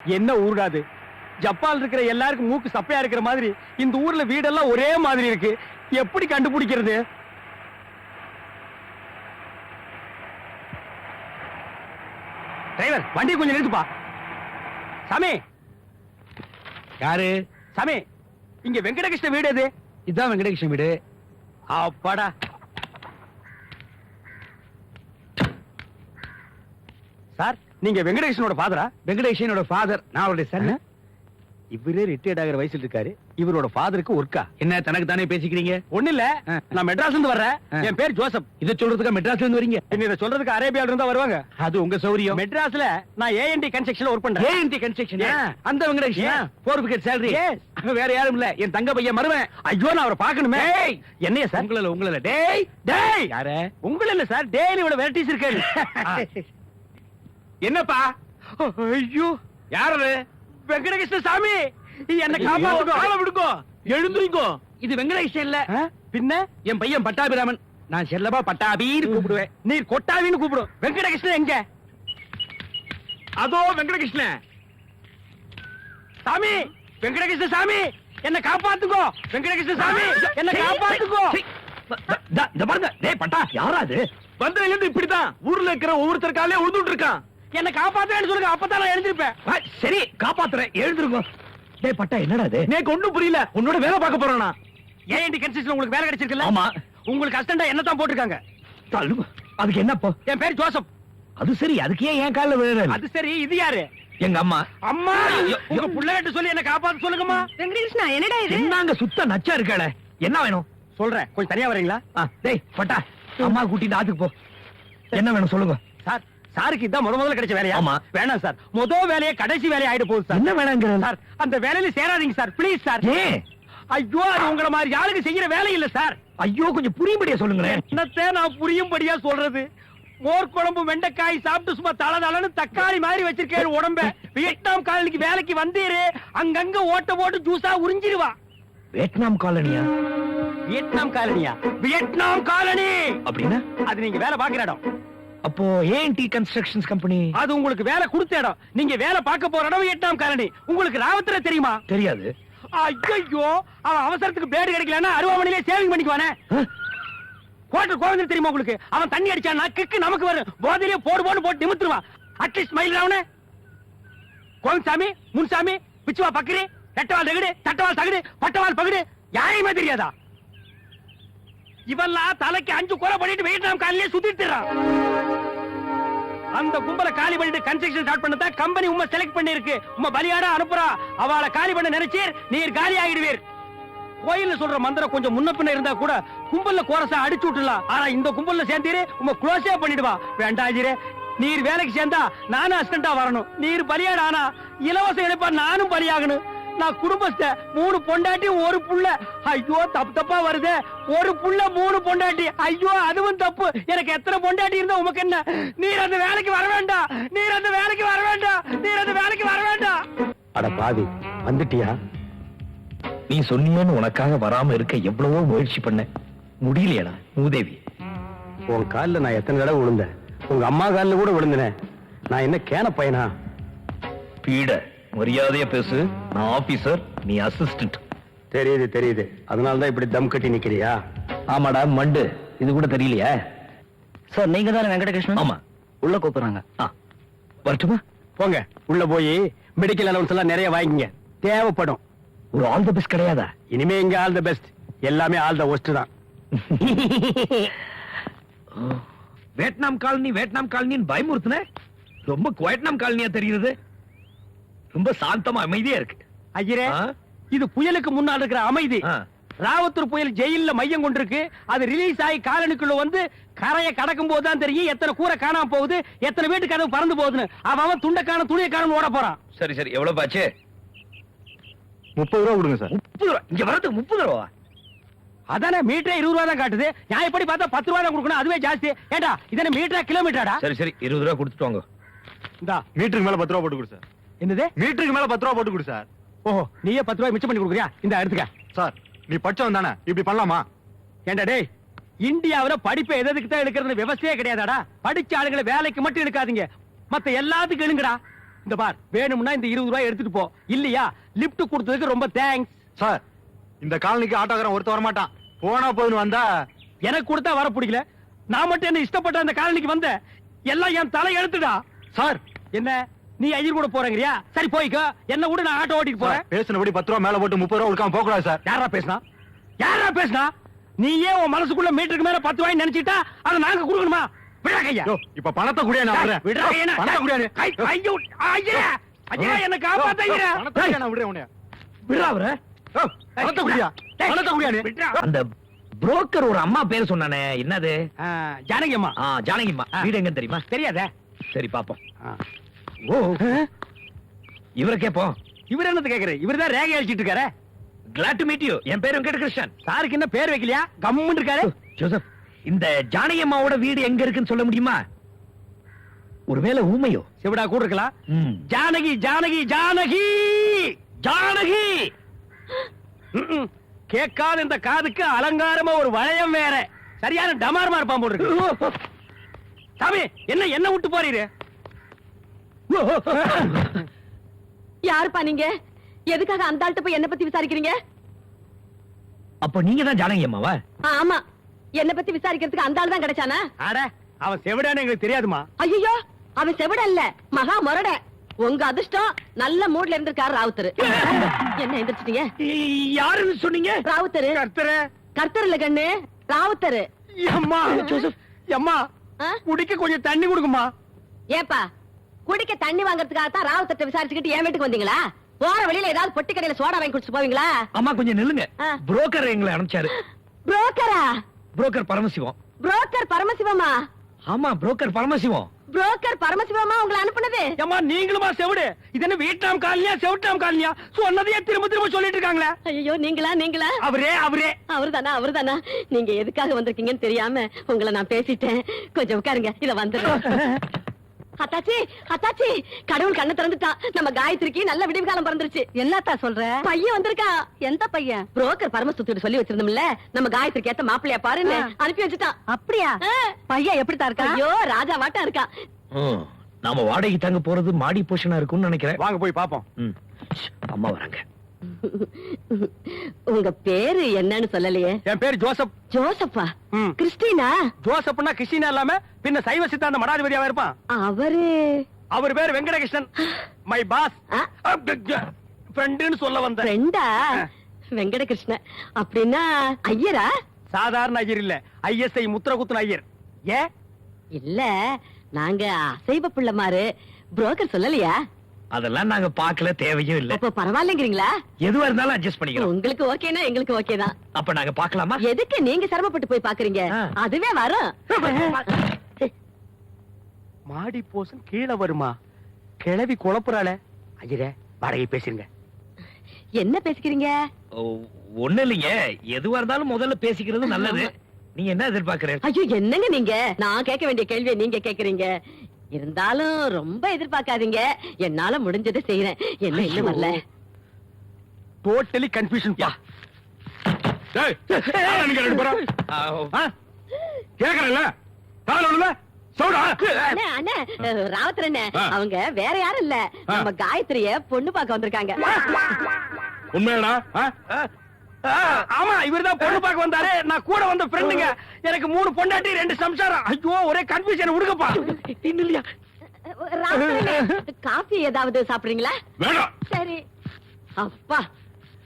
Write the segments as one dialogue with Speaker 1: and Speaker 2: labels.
Speaker 1: என்ன ஊருடாது ஜப்பால் இருக்கிற எல்லாருக்கும் மூக்கு சப்பையா இருக்கிற மாதிரி இந்த ஊர்ல வீடெல்லாம் ஒரே மாதிரி இருக்கு. எப்படி கண்டுபிடிக்கிறது? டிரைவர் வண்டி கொஞ்சம் நிறுத்துப்பா. சாமி!
Speaker 2: யாரு?
Speaker 1: சாமி இங்க வெங்கடகிருஷ்ண வீடு எது?
Speaker 2: இதான் வெங்கடகிருஷ்ணன் வீடு.
Speaker 1: அப்பாடா. சார் நீங்க வெங்கடகிருஷ்ணனோட ஃபாதரா
Speaker 2: வெங்கடேஷனோட ஃபாதர் நான் அவருடைய சன்
Speaker 1: இவரே ரிட்டையர்ட் ஆகிற வயசுல இருக்காரு. இவரோட ஃபாதருக்கு ஒர்க்கா?
Speaker 2: என்ன தனக்கு தானே பேசிக்கிறீங்க?
Speaker 1: ஒண்ணு இல்ல. நான் மெட்ராஸ்ல இருந்து வர்றேன். என் பேர் ஜோசப்.
Speaker 2: இத சொல்றதுக்கு மெட்ராஸ்ல இருந்து வரீங்க?
Speaker 1: இதை சொல்றதுக்கு அரேபியால இருந்தா வருவாங்க.
Speaker 2: அது உங்க சௌரியம்.
Speaker 1: மெட்ராஸ்ல நான் ஏஎன்டி கன்ஸ்ட்ரக்ஷன்ல ஒர்க் பண்றேன்.
Speaker 2: A N D construction. அந்த வெங்கடேஷன்
Speaker 1: Yes.
Speaker 2: போர் விக்கெட் சேலரி. வேற யாரும் இல்ல. என் தங்க பையன் மருவன்
Speaker 1: ஐயோ நான் அவரை பார்க்கணுமே.
Speaker 2: டேய்.
Speaker 1: என்னைய சார்?
Speaker 2: உங்கள உங்கள டேய்.
Speaker 1: டேய்.
Speaker 2: யார?
Speaker 1: உங்கள இல்ல சார். டெய்லி இவ்வளவு வெரைட்டிஸ் இருக்காரு.
Speaker 2: என்னப்பா?
Speaker 1: ஐயோ.
Speaker 2: யாரு
Speaker 1: வெங்கடகிருஷ்ண சாமி என்ன காப்பாத்துக்கோ
Speaker 2: விடுங்கோ. எழுந்துருங்கோ. இது வெங்கடேஷன் இல்ல?
Speaker 1: பின்ன?
Speaker 2: என் பையன் பட்டாபிராமன். நான் செல்லப்பா பட்டாபின்னு கூப்பிடுவேன்.
Speaker 1: நீர் கொட்டாவின்னு கூப்பிடும். வெங்கடகிருஷ்ணன் எங்க?
Speaker 2: அதோ வெங்கடகிருஷ்ணன்.
Speaker 1: சாமி வெங்கடகிருஷ்ண சாமி என்ன காப்பாத்துக்கோ வெங்கடகிருஷ்ண சாமி என்ன காப்பாத்துக்கோ
Speaker 2: இந்த பாருங்க. டேய் பட்டா யாரா அது? வந்ததுல இருந்து இப்படிதான் ஊர்ல இருக்கிற ஒவ்வொருத்தர் காலே உழுதுட்டு இருக்கான்.
Speaker 1: என்ன காப்பாத்துறேன்னு சொல்லுங்க அப்பதான் நான் எழுந்திருப்பேன்.
Speaker 2: சரி காப்பாத்துறேன். எழுந்திருங்க. டேய் பட்டா என்னடா இது? எனக்கு ஒண்ணும் புரியல. உன்னோட வேலை பார்க்க போறேனா?
Speaker 1: ஏஎன்டி கன்ஸ்ட்ரக்ஷன் உங்களுக்கு வேலை கிடைச்சிருக்குல்ல?
Speaker 2: ஆமா.
Speaker 1: உங்களுக்கு அஸ்டண்டா என்ன தான் போட்டிருக்காங்க.
Speaker 2: தள்ளுங்க. அதுக்கு என்னப்போ
Speaker 1: என் பேர் ஜோசப்.
Speaker 2: அது சரி அதுக்கு ஏன் என் கால்ல விழுறது
Speaker 1: அது சரி இது யாரு?
Speaker 2: எங்க அம்மா.
Speaker 1: அம்மா! உங்க. புள்ளைகிட்ட சொல்லி என்ன காப்பாத்து சொல்லுங்கம்மா.
Speaker 3: வெங்கடகிருஷ்ணா என்னடா இது?
Speaker 2: என்னங்க சுத்த நச்சா இருக்காள? என்ன வேணும்?
Speaker 1: சொல்றேன். கொஞ்சம் தனியா வரீங்களா?
Speaker 2: டேய் பட்டா அம்மா கூட்டிட்டு ஆத்துக்கு போ. என்ன வேணும் சொல்லுங்க.
Speaker 1: சார் சாருக்கு இதான் முத முதல்ல கிடைச்ச வேலையா?
Speaker 2: ஆமா.
Speaker 1: வேணாம் சார். முத வேலையே கடைசி வேலையா ஆயிட போகுது சார்.
Speaker 2: என்ன வேணாங்கிற?
Speaker 1: சார் அந்த வேலையில சேராதீங்க சார். Please sir.
Speaker 2: ஏன்
Speaker 1: ஐயோ அது உங்கள மாதிரி ஆளுக்கு செய்யற வேலை இல்ல சார்.
Speaker 2: ஐயோ கொஞ்சம் புரியும்படியா சொல்லுங்களேன்.
Speaker 1: என்னத்தை நான் புரியும்படியா சொல்றது? மோர் குழம்பு வெண்டைக்காய் சாப்பிட்டு சும்மா தல தலன்னு தக்காளி மாதிரி வச்சிருக்கேன் உடம்ப. வியட்நாம் காலனிக்கு வேலைக்கு வந்தீரு. அங்கங்க ஓட்ட போட்டு ஜூஸா உறிஞ்சிருவா.
Speaker 2: வியட்நாம் காலனியா?
Speaker 1: வியட்நாம் காலனியா? Vietnam colony!
Speaker 2: அப்படின்னா?
Speaker 1: அது நீங்க வேலை பாக்குற இடம்.
Speaker 2: அப்போ ஏன் டி கன்ஸ்ட்ரக்ஷன்ஸ் கம்பெனி
Speaker 1: அது உங்களுக்கு வேலை கொடுத்த இடம். நீங்க வேலை பார்க்க போற இடம் வியட்நாம் காலனி. உங்களுக்கு ராவத்துல தெரியுமா?
Speaker 2: தெரியாது.
Speaker 1: ஐயோ அவன் அவசரத்துக்கு பிளேடு கிடைக்கலன்னா அருவாமனையிலே சேவிங் பண்ணிக்குவானே? கோட்டர் கோவிந்தர் தெரியுமா உங்களுக்கு? அவன் தண்ணி அடிச்சான்னா கிக்கு நமக்கு வரும். போதையிலே போடு போடு போட்டு நிமித்துருவான் அட்லீஸ்ட் மயில் அவனே. கோவிந்தசாமி முன்சாமி பிச்சுவா பக்கரி ரெட்டவால் தகடு தட்டவால் தகடு பட்டவால் பகடு யாரையுமே தெரியாதா? இவெல்லாம் தலைக்கு அஞ்சு கொலை பண்ணிட்டு வியட்நாம் காலிலே சுத்திட்டுறான். அந்த கும்பலை காலி பண்ணிட்டு கன்ஸ்ட்ரக்ஷன் ஸ்டார்ட் பண்ணதா கம்பெனி உம்மை செலக்ட் பண்ணிருக்கு உம்மை பலியாடா அனுப்புறா. அவளை காலி பண்ண நினைச்சீர் நீர் காலி ஆகிடுவீர். கோயில்ல சொல்ற மந்திரம் கொஞ்சம் முன்ன பின்ன இருந்தா கூட கும்பல்ல கோரசா அடிச்சு விட்டுலாம் ஆனா இந்த கும்பல்ல சேர்ந்தீரு உங்க க்ளோஸே பண்ணிடுவா வேண்டாஜிரே நீர் வேலைக்கு சேர்ந்தா நானும் அசிஸ்டண்டா வரணும். நீர் பலியாடானா இலவச இணைப்பா நானும் பலியாகணும். நான் குடும்பஸ்த மூணு பொண்டாட்டி ஒரு புள்ள. ஐயோ தப்பு தப்பா வருதே. ஒரு புள்ள மூணு பொண்டாட்டி. ஐயோ அதுவும் தப்பு. எனக்கு எத்தனை பொண்டாட்டி இருந்தா உமக்கு என்ன? நீர் அந்த வேலைக்கு வர வேண்டாம். நீர் அந்த வேலைக்கு வர வேண்டாம். நீர் அந்த வேலைக்கு வர வேண்டாம்.
Speaker 2: அட பாவி வந்துட்டியா? நீ சொன்னியன்னு உனக்காக வராம இருக்க எவ்வளவோ முயற்சி பண்ண. முடியலையடா மூதேவி.
Speaker 1: உன் காலில் நான் எத்தனை தடவை விழுந்தேன் உங்க அம்மா காலில் கூட விழுந்தனே நான் என்ன கேன பையனா?
Speaker 2: பீட. மரியாதையா பேசு. நான் ஆபீசர் நீ அசிஸ்டன்ட்
Speaker 1: தெரியுது தெரியுது. அதனால தான் இப்படி தம் கட்டி நிக்கிறியா?
Speaker 2: ஆமாடா மண்டு. இது கூட தெரியலையா.
Speaker 4: சார் நீங்க தானே வெங்கடகிருஷ்ணன்?
Speaker 2: ஆமா.
Speaker 4: உள்ள கூப்பிடுறாங்க.
Speaker 2: ஆ. வரட்டுமா?
Speaker 1: போங்க. உள்ள போய் மெடிக்கல் அலவன்ஸ் எல்லாம் நிறைய வாங்கிங்க. தேவைப்படும்.
Speaker 2: ஒரு ஆல் தி பெஸ்ட் கிடையாதா?
Speaker 1: இனிமே இங்க ஆல் த பெஸ்ட் எல்லாமே ஆல் த ஒஸ்ட் தான்.
Speaker 2: வியட்நாம் காலனி வியட்நாம் காலனின்னு பயமுறுத்துன? ரொம்ப குவைட்நாம் காலனியா தெரியுது. ரொம்ப சாந்தமா அமைதியா இருக்கு.
Speaker 1: ஐயரே? இது புயலுக்கு முன்னால் இருக்கிற அமைதி. ராவத்தூர் புயல் ஜெயில்ல மையம் கொண்டிருக்கு. அது ரிலீஸ் ஆகி காலனிக்குள்ள வந்து கரையை கடக்கும் போது தான் தெரியும் எத்தனை கூரை காணாம போகுது எத்தனை வீட்டு கதவு பறந்து போகுதுன்னு. அவன் அவன் துண்டை காண துணியை காணும் ஓட போறான்.
Speaker 2: சரி சரி. எவ்வளவு பாச்சு?
Speaker 1: முப்பது ரூபா கொடுங்க சார்.
Speaker 2: முப்பது ரூபா? இங்க வரதுக்கு முப்பது ரூபா
Speaker 1: அதானே மீட்டரே இருபது ரூபா தான் காட்டுது. நான் எப்படி பார்த்தா பத்து ரூபா தான் கொடுக்கணும் அதுவே ஜாஸ்தி. ஏண்டா இதனை மீட்டரா கிலோமீட்டராடா
Speaker 2: சரி சரி. இருபது ரூபா கொடுத்துட்டு வாங்க.
Speaker 1: இந்தா.
Speaker 5: மீட்டருக்கு மேல பத்து ரூபா போட்டு கொடு சார்.
Speaker 1: என்னது?
Speaker 5: மீட்டருக்கு மேல பத்து ரூபா போட்டு கொடு சார்.
Speaker 1: ஓஹோ நீயே பத்து ரூபாய் மிச்சம் பண்ணி கொடுக்குறியா? இந்த எடுத்துக்க.
Speaker 5: சார் நீ படிச்சவன் தானே? இப்படி பண்ணலாமா?
Speaker 1: ஏண்டா டேய் இந்தியாவுல படிப்பை எதுக்கு தான் எடுக்கிறது விவசாயே கிடையாதாடா? படிச்ச ஆளுங்களை வேலைக்கு மட்டும் எடுக்காதீங்க. மத்த எல்லாத்துக்கும் எழுங்கடா இந்த பார் வேணும்னா இந்த இருபது ரூபாய் எடுத்துட்டு போ. இல்லையா? லிஃப்ட் கொடுத்ததுக்கு ரொம்ப தேங்க்ஸ்.
Speaker 5: சார் இந்த காலனிக்கு ஆட்டோக்காரன் ஒருத்த வர மாட்டான் போனா போதுன்னு வந்தா?
Speaker 1: எனக்கு கொடுத்தா வர பிடிக்கல. நான் மட்டும் என்ன இஷ்டப்பட்ட அந்த காலனிக்கு வந்தேன்? எல்லாம் என் தலை எழுத்துடா
Speaker 5: சார்.
Speaker 1: என்ன? நீ ஐயர் கூட போறேங்கறியா? சரி போய்க்கோ. என்ன கூட நான் ஆட்டோ ஓட்டிட்டு போறேன்.
Speaker 5: பேசினபடி பத்து ரூபா மேல போட்டு முப்பது ரூபா கொடுக்காம போக கூடாது சார்.
Speaker 1: யாரா பேசினா? யாரா பேசினா? நீ ஏன் உன் மனசுக்குள்ள மீட்டருக்கு மேல பத்து ரூபாய் நினைச்சிட்டா அதை நாங்க கொடுக்கணுமா? விடா கையா.
Speaker 5: யோ, இப்ப பணத்தை குடியா நான் விடுறேன்.
Speaker 1: விடா கையா.
Speaker 5: பணத்தை குடியா
Speaker 1: ஐயோ. ஐயா ஐயா என்ன காப்பாத்த
Speaker 5: யோ,
Speaker 1: ஐயா
Speaker 5: பணத்தை நான் விடுறேன் உன்னைய.
Speaker 2: விடுறா அவரை.
Speaker 5: பணத்தை குடியா.
Speaker 1: டேய்,
Speaker 5: பணத்தை குடியா.
Speaker 1: விட்றா.
Speaker 2: அந்த புரோக்கர் ஒரு அம்மா பேர் சொன்னானே என்னது?
Speaker 1: ஜானகி அம்மா.
Speaker 2: ஆ ஜானகிம்மா
Speaker 1: ஆ.
Speaker 2: வீடு எங்க தெரியுமா?
Speaker 1: தெரியாதே.
Speaker 2: சரி பாப்போம்.
Speaker 1: ஆ.
Speaker 2: ஓ இவரை கேப்போம்
Speaker 1: இவர் என்னது கேக்குற இவர் தான் ரேகை அழிச்சிட்டு இருக்காரு.
Speaker 2: கிளாட் டு மீட் யூ என் பேர் வெங்கட கிருஷ்ணன்
Speaker 1: சாருக்கு என்ன பேர் வைக்கலையா? கம்முன்னு இருக்காரு.
Speaker 2: ஜோசப். இந்த ஜானகி அம்மாவோட வீடு எங்க இருக்குன்னு சொல்ல முடியுமா? ஒருவேளை ஊமையோ?
Speaker 1: சிவடா கூட இருக்கலாம். ஜானகி ஜானகி ஜானகி! ஜானகி. கேட்காத இந்த காதுக்கு அலங்காரமா ஒரு வளையம் வேற. சரியான டமாரமா இருப்பான் இருக்கு சாமி என்ன என்ன விட்டு போறீரு?
Speaker 3: யாருப்பா நீங்க? எதுக்காக அந்த ஆள்கிட்ட போய் என்ன பத்தி விசாரிக்கிறீங்க?
Speaker 2: அப்ப நீங்க தான் ஜானகி அம்மாவா?
Speaker 3: ஆமா. என்ன பத்தி விசாரிக்கிறதுக்கு அந்த ஆள் தான் கிடைச்சானா?
Speaker 1: அட அவன் செவிடான்னு எங்களுக்கு தெரியாதுமா?
Speaker 3: ஐயோ அவன் செவிட இல்ல. மகா மொரட. உங்க அதிர்ஷ்டம் நல்ல மூட்ல இருந்திருக்காரு ராவுத்தரு. என்ன எந்திரிச்சிட்டீங்க?
Speaker 2: யாருன்னு சொன்னீங்க?
Speaker 3: ராவுத்தரு.
Speaker 1: கர்த்தர.
Speaker 3: கர்த்தர் இல்ல கண்ணு. ராவுத்தரு.
Speaker 1: அம்மா ஜோசப் அம்மா? குடிக்க கொஞ்சம் தண்ணி கொடுக்குமா
Speaker 3: ஏப்பா குடிக்க தண்ணி வாங்குறதுக்காக தான் ராவுத்தர்ட்ட விசாரிச்சுக்கிட்டு என் வீட்டுக்கு வந்தீங்களா? போற வழியில ஏதாவது பொட்டி கடையில சோடா வாங்கி குடிச்சு போவீங்களா?
Speaker 2: அம்மா கொஞ்சம் நில்லுங்க. புரோக்கர் எங்களை அனுப்பிச்சாரு.
Speaker 3: புரோக்கரா?
Speaker 2: புரோக்கர் பரமசிவம்.
Speaker 3: புரோக்கர் பரமசிவமா?
Speaker 2: ஆமா புரோக்கர் பரமசிவம்.
Speaker 3: புரோக்கர் பரமசிவமா உங்களை அனுப்புனது?
Speaker 1: அம்மா நீங்களுமா செவிடு? இது என்ன வீட்டாம் காலனியா செவிட்டாம் காலனியா? சொன்னதையே திரும்ப திரும்ப சொல்லிட்டு இருக்காங்களே.
Speaker 3: ஐயோ நீங்களா நீங்களா?
Speaker 1: அவரே அவரே.
Speaker 3: அவர்தானா அவர்தானா? நீங்க எதுக்காக வந்திருக்கீங்கன்னு தெரியாம உங்களை நான் பேசிட்டேன். கொஞ்சம் உட்காருங்க இத வந்துடுறேன். அத்தாச்சி அத்தாச்சி. கடவுள் கண்ணை திறந்துட்டான். நம்ம காயத்ரிக்கு நல்ல விடிவு காலம் பிறந்துருச்சு. என்னத்தா சொல்ற? பையன் வந்திருக்கான். எந்த பையன்? புரோக்கர் பரமசுத்திட்டு சொல்லி வச்சிருந்தோம்ல. நம்ம காயத்ரிக்கு ஏத்த மாப்பிள்ளையா பாருன்னு அனுப்பி வச்சுட்டான். அப்படியா? பையன் எப்படித்தான் இருக்கா? ஐயோ ராஜா வாட்டம் இருக்கான்.
Speaker 2: ம். நாம வாடகை தாங்க போறது மாடி போஷனா இருக்கும்னு நினைக்கிறேன்.
Speaker 1: வாங்க போய் பாப்போம்.
Speaker 2: அம்மா வராங்க.
Speaker 3: உங்க பேரு என்னன்னு சொல்லலையே.
Speaker 1: என் பேர் ஜோசப்.
Speaker 3: ஜோசப்பா. கிறிஸ்டினா?
Speaker 1: ஜோசப்னா கிறிஸ்டினா இல்லாம பின்ன சைவ சித்தாந்த மடாதிபதியாவா இருப்பான்.
Speaker 3: அவரு?
Speaker 1: அவர் பேர் வெங்கடகிருஷ்ணன். My boss? ஃப்ரெண்டுன்னு சொல்ல வந்தேன்.
Speaker 3: ஃப்ரெண்டா வெங்கடகிருஷ்ண. அப்படின்னா ஐயரா?
Speaker 1: சாதாரண ஐயர் இல்ல. ஐஎஸ்ஐ முத்திர குத்துன ஐயர். ஏ
Speaker 3: இல்ல நாங்க அசைவ பிள்ளைமாரு. புரோக்கர் சொல்லலையா?
Speaker 2: அதெல்லாம் நாங்க பார்க்கல தேவையும் இல்ல.
Speaker 3: அப்ப பரவாயில்லைங்கிறீங்களா?
Speaker 2: எதுவா இருந்தாலும் அட்ஜஸ்ட் பண்ணிக்கிறோம்.
Speaker 3: உங்களுக்கு ஓகேனா எங்களுக்கு ஓகே தான்
Speaker 2: அப்ப நாங்க பார்க்கலாமா?
Speaker 3: எதுக்கு நீங்க சிரமப்பட்டு போய் பாக்குறீங்க. அதுவே வரும்.
Speaker 1: மாடி போசன் கீழே வருமா? கிளவி குழப்புறாளே. ஐயரே வாடகை பேசுங்க
Speaker 3: என்ன பேசிக்கிறீங்க?
Speaker 2: ஒண்ணு இல்லைங்க. எதுவா இருந்தாலும் முதல்ல பேசிக்கிறது நல்லது. நீங்க என்ன எதிர்பார்க்கறீங்க?
Speaker 3: ஐயோ என்னங்க நீங்க? நான் கேட்க வேண்டிய கேள்வியை நீங்க கேக்குறீங்க இருந்தாலும் ரொம்ப எதிர்பார்க்காதீங்க. என்னால முடிஞ்சதை செய்யறேன் என்ன இன்னும் வரல?
Speaker 1: டோட்டலி கன்ஃபியூஷன் பா.
Speaker 5: டேய், யாரா நீங்க ரெண்டு பேரும்?
Speaker 3: அவங்க வேற யாரும் இல்ல. நம்ம காயத்ரிய பொண்ணு பார்க்க வந்திருக்காங்க.
Speaker 5: உண்மையாடா?
Speaker 1: ஆமா இவர்தான் பொண்ணு பார்க்க வந்தாரு. நான் கூட வந்த ஃப்ரெண்டுங்க எனக்கு மூணு பொண்டாட்டி ரெண்டு சம்சாரம். ஐயோ ஒரே கன்ஃபியூஷன் விடுங்கப்பா.
Speaker 2: இல்லையா
Speaker 3: காஃபி ஏதாவது சாப்பிடுறீங்களா?
Speaker 5: வேணாம்.
Speaker 3: சரி. அப்பா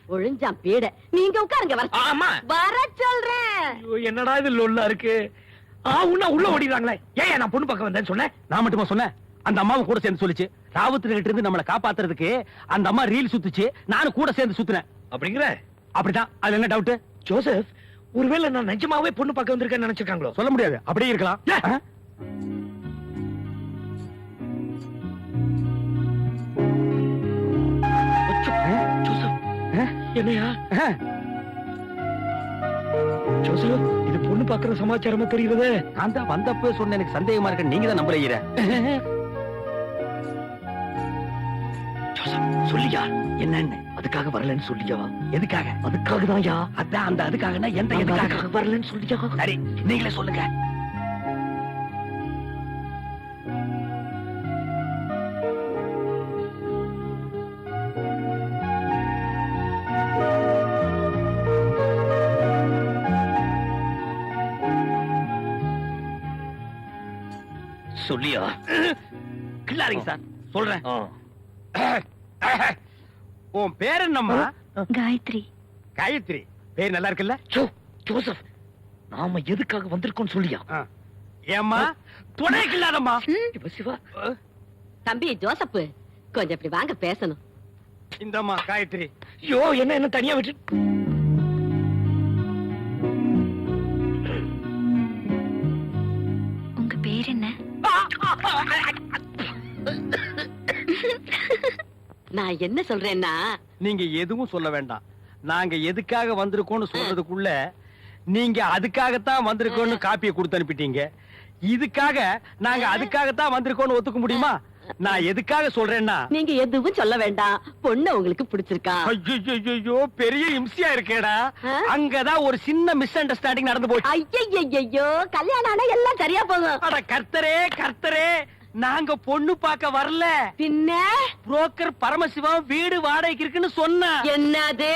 Speaker 3: ஒழிஞ்சான் பீட. நீங்க உட்காருங்க வர.
Speaker 2: ஆமா.
Speaker 3: வர சொல்றேன்.
Speaker 2: ஐயோ, என்னடா இது லொல்லா இருக்கு? ஆ உன்ன உள்ள ஓடிடுறாங்களே. ஏன் நான் பொண்ணு பார்க்க வந்தேன்னு சொன்னேன்?
Speaker 1: நான் மட்டுமா சொன்னேன்? அந்த அம்மாவும் கூட சேர்ந்து சொல்லுச்சு. ராவுத்தர் கிட்ட இருந்து நம்மளை காப்பாத்துறதுக்கு அந்த அம்மா ரீல் சுத்துச்சு. நானும் கூட சேர்ந்து சுத்துனேன்.
Speaker 2: அப்படிங்கிற?
Speaker 1: அப்படிதான். அதுல என்ன டவுட்
Speaker 2: ஜோசப் ஒருவேளை நான் நிஜமாவே பொண்ணு பார்க்க வந்திருக்கேன்னு நினைச்சிருக்காங்களோ?
Speaker 1: சொல்ல முடியாது. அப்படியே இருக்கலாம்.
Speaker 2: என்னையா?
Speaker 1: ஆ?
Speaker 2: ஜோசப் இது பொண்ணு பார்க்கற சமாச்சாரமா தெரியுது
Speaker 1: நான் தான் வந்தப்போ சொன்ன எனக்கு சந்தேகமா இருக்கு. நீங்க தான்
Speaker 2: ஜோசப் சொல்லியா?
Speaker 1: என்னன்னு?
Speaker 2: அதுக்காக வரலன்னு சொல்லியா?
Speaker 1: எதுக்காக?
Speaker 2: அதுக்காக தான் யா
Speaker 1: அதான் அந்த அதுக்காக எந்த எதுக்காக?
Speaker 2: வரலன்னு சொல்லியா?
Speaker 1: சரி நீங்களே சொல்லுங்க.
Speaker 2: சொல்லியா?
Speaker 1: கில்லாரிங்க சார் சொல்றேன். உன் பேர் என்னம்மா?
Speaker 6: காயத்ரி.
Speaker 1: காயத்ரி. பேர் நல்லா இருக்குல்ல?
Speaker 2: ஜோ, ஜோசப் நாம எதுக்காக வந்திருக்கோம் சொல்லியா.
Speaker 1: ஏம்மா? துணை கில்லாதம்மா
Speaker 2: இவ சிவா.
Speaker 3: தம்பி ஜோசப் கொஞ்சம் இப்படி வாங்க பேசணும்.
Speaker 1: இந்தம்மா காயத்ரி.
Speaker 2: ஐயோ என்ன என்ன தனியா விட்டு.
Speaker 6: உங்க பேர் என்ன?
Speaker 3: நான் என்ன சொல்றேன்னா
Speaker 1: நீங்க எதுவும் சொல்ல வேண்டாம். நாங்க எதுக்காக வந்திருக்கோம்னு சொல்றதுக்குள்ள நீங்க அதுக்காகத்தான் வந்திருக்கோம்னு காப்பியை கொடுத்து அனுப்பிட்டீங்க. இதுக்காக நாங்க அதுக்காகத்தான் வந்திருக்கோம்னு ஒத்துக்க முடியுமா? நான் எதுக்காக சொல்றேன்னா
Speaker 3: நீங்க எதுவும் சொல்ல வேண்டாம். பொண்ணு உங்களுக்கு பிடிச்சிருக்கா.
Speaker 1: ஐயோ பெரிய இம்சியா இருக்கேடா? அங்கதான் ஒரு சின்ன மிஸ் அண்டர்ஸ்டாண்டிங் நடந்து போச்சு.
Speaker 3: ஐயையையோ கல்யாணம் ஆனா எல்லாம் சரியா போகும்.
Speaker 1: கர்த்தரே கர்த்தரே. நாங்க பொண்ணு பார்க்க வரல.
Speaker 3: பின்ன?
Speaker 1: புரோக்கர் பரமசிவம் வீடு வாடகைக்கு இருக்குன்னு சொன்னா
Speaker 3: என்னது?